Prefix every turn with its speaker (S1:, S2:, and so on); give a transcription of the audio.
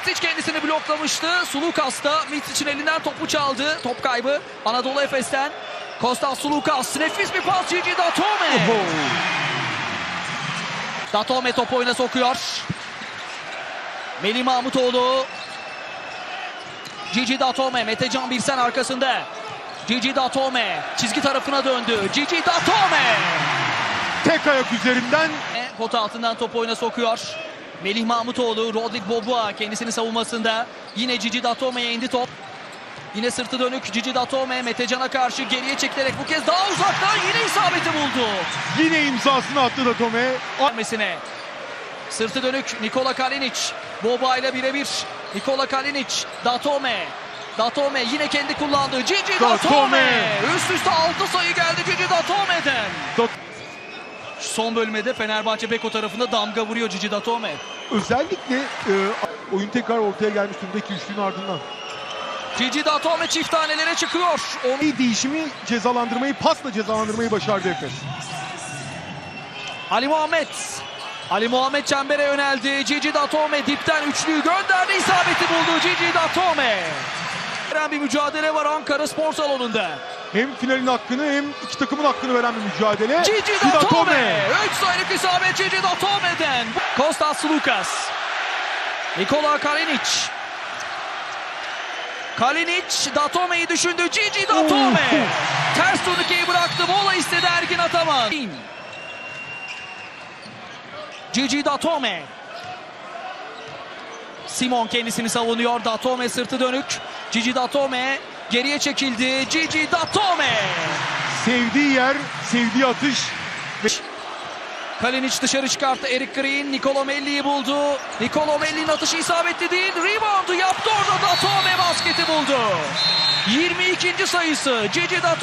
S1: Mitic kendisini bloklamıştı. Sulukas da Mitic'in elinden topu çaldı. Top kaybı Anadolu Efes'ten. Kostas Sulukas nefis bir pas Gigi Datome. Datome topu oyuna sokuyor. Melih Mahmutoğlu. Gigi Datome. Metecan Birsen arkasında. Gigi Datome. Çizgi tarafına döndü. Gigi Datome.
S2: Tek ayak üzerinden
S1: Pota altından topu oyuna sokuyor. Melih Mahmutoğlu, Rodrik Boboa kendisini savunmasında. Yine Cici Datome'ye indi top. Yine sırtı dönük Cici Datome Metecan'a karşı geriye çekilerek bu kez daha uzaktan yine isabeti buldu.
S2: yine imzasını attı da Tome.
S1: Vermesine. Sırtı dönük Nikola Kalinic. Boba ile birebir. Nikola Kalinic. Datome. Datome yine kendi kullandığı Cici Datome.
S2: Datome.
S1: Üst üste 6 sayı geldi Cici Datome'den.
S2: Dat-
S1: Son bölmede Fenerbahçe Beko tarafında damga vuruyor Cici Datome.
S2: Özellikle e, oyun tekrar ortaya gelmiş durumdaki üçlünün ardından.
S1: Cici Datome çift tanelere çıkıyor. Onu
S2: İyi değişimi cezalandırmayı, pasla cezalandırmayı başardı Efes.
S1: Ali Muhammed. Ali Muhammed çembere yöneldi. Cici Datome dipten üçlüyü gönderdi. isabeti buldu Cici Datome. Veren bir mücadele var Ankara Spor Salonu'nda.
S2: Hem finalin hakkını hem iki takımın hakkını veren bir mücadele. Di
S1: Datome. 3 sayılık isabet Cici Datome'den. Kostas Lukas. Nikola Kalinic. Kalinic Datome'yi düşündü. Cici Datome. Ters turnikeyi bıraktı. Mola istedi Ergin Ataman. Cici Datome. Simon kendisini savunuyor. Datome sırtı dönük. Cici Datome geriye çekildi. Cici Datome.
S2: Sevdiği yer, sevdiği atış.
S1: Kalinic dışarı çıkarttı. Eric Green Nicolo Melli'yi buldu. Nicolo Melli'nin atışı isabetli değil. Reboundu yaptı orada Datome basketi buldu. 22. sayısı Cici Datome.